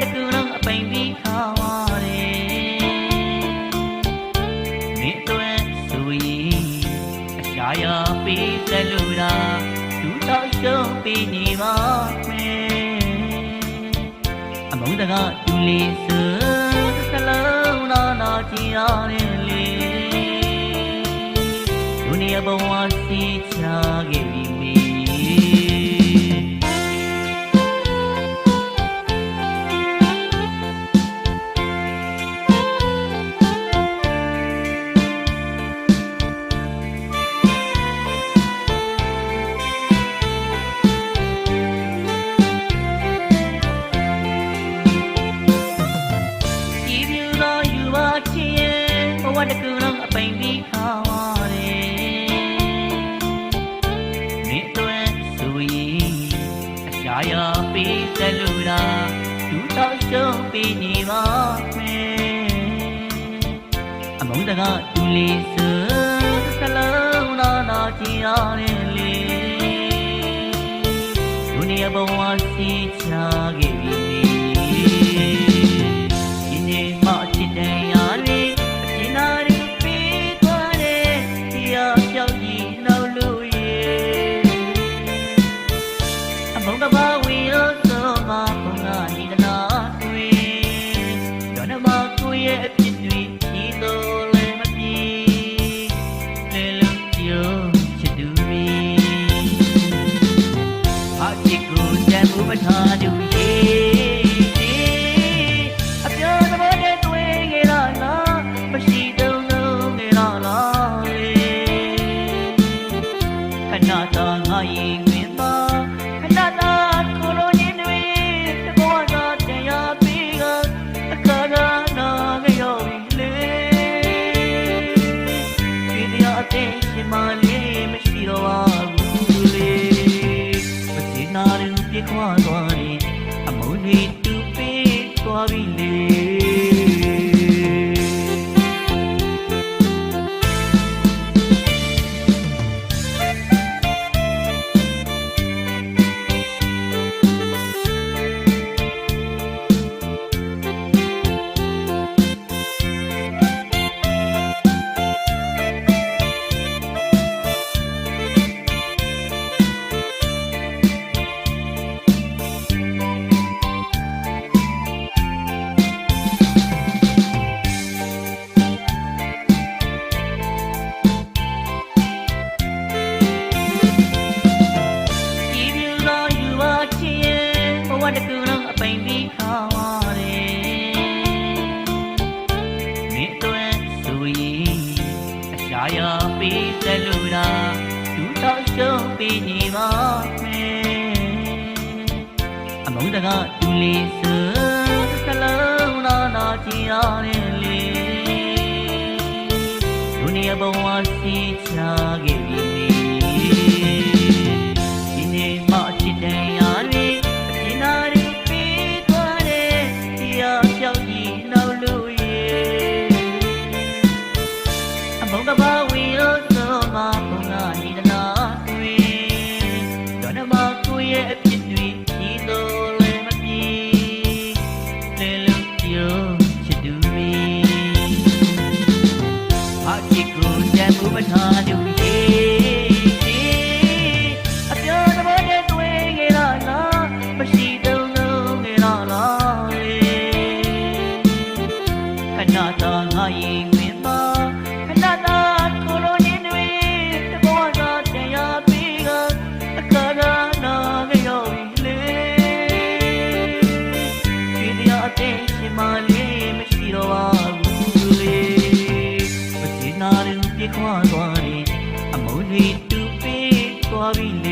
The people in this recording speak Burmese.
တကူလုံးအပိန်ပြီးခါပါတယ်မင်းတို့ဆိုရင်အရှာရပေးစလူတာသူတော့ရှုံးပေးနေပါမယ်အမုန်းတကသူလေးစစလုံးနာနာကြည်ရတယ်လေဒုနီယဘဝစီချ တစ်ခုလုံးအပိန်ပြီးခါပါတယ်မင်းတို့ဆိုရင်အရှာရပေးစလူတာသူတော့ရှုံးပေးနေပါမယ်အမုန်းတကသူလေးစစလုံးနာနာကြည်ရတယ်လေဒုနီယဘဝစီချခဲ့ပြီ အရှာရပေးစလူတာသူတော့ရှုံးပေးနေပါမယ်အမုန်းတကသူလေးစစလုံးနာနာကြည်ရတယ်လေဒုနီယဘဝစီ တာငါရင်ခွင်ပါခဏသာခိုးလို့ရင်းတွေတဘောသာတရားပေးကအခါရနာငရောက်ပြီလေဒီတရားအသေးချင်မလေးမရှိတော့ပါဘူးလေမတင်နာရင်ပြေခွာသွားရင်အမုန်းတွေတူပေးသွားပြီလေ